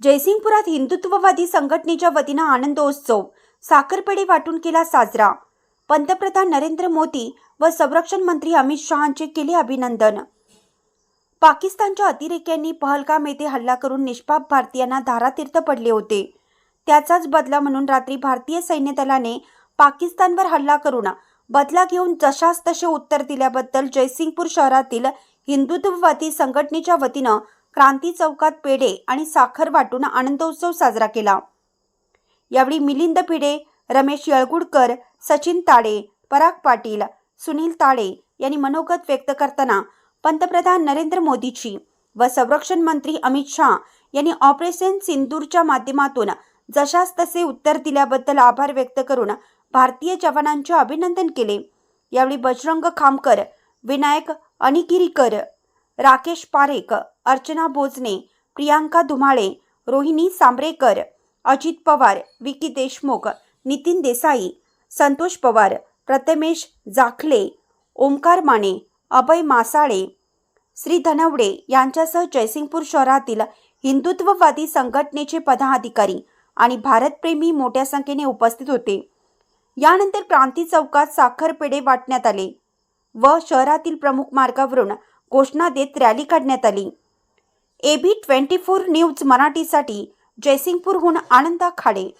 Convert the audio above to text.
जयसिंगपुरात हिंदुत्ववादी संघटनेच्या वतीनं आनंदोत्सव. साखरपेढे वाटून केला साजरा. पंतप्रधान नरेंद्र मोदी व संरक्षण मंत्री अमित शहांचे केले अभिनंदन. पाकिस्तानच्या अतिरेक्यांनी पहलगाम येथे हल्ला करून निष्पाप भारतीयांना धारातीर्थ पडले होते. त्याचाच बदला म्हणून रात्री भारतीय सैन्य दलाने पाकिस्तानवर हल्ला करून बदला घेऊन जशास तसे उत्तर दिल्याबद्दल जयसिंगपूर शहरातील हिंदुत्ववादी संघटनेच्या वतीनं क्रांती चौकात पेढे आणि साखर वाटून आनंदोत्सव साजरा केला. यावेळी मिलिंद पिढे रमेश येळगुडकर सचिन ताडे पराग पाटील सुनील ताडे यांनी मनोगत व्यक्त करताना पंतप्रधान नरेंद्र मोदीची व संरक्षण मंत्री अमित शहा यांनी ऑपरेशन सिंदूरच्या माध्यमातून जशास तसे उत्तर दिल्याबद्दल आभार व्यक्त करून भारतीय जवानांचे अभिनंदन केले. यावेळी बजरंग खामकर विनायक अनिगिरीकर राकेश पारेख अर्चना भोजने प्रियांका धुमाळे रोहिणी सांबरेकर अजित पवार विकी देशमुख नितीन देसाई संतोष पवार प्रथमेश जाखले ओंकार माने अभय मासाळे श्री धनवडे यांच्यासह जयसिंगपूर शहरातील हिंदुत्ववादी संघटनेचे पदाधिकारी आणि भारतप्रेमी मोठ्या संख्येने उपस्थित होते. यानंतर क्रांती चौकात साखर पेढे वाटण्यात आले व शहरातील प्रमुख मार्गावरून घोषणा देत रॅली काढण्यात आली. A B twenty four news मराठीसाठी जयसिंगपूरहून आनंदा खाडे.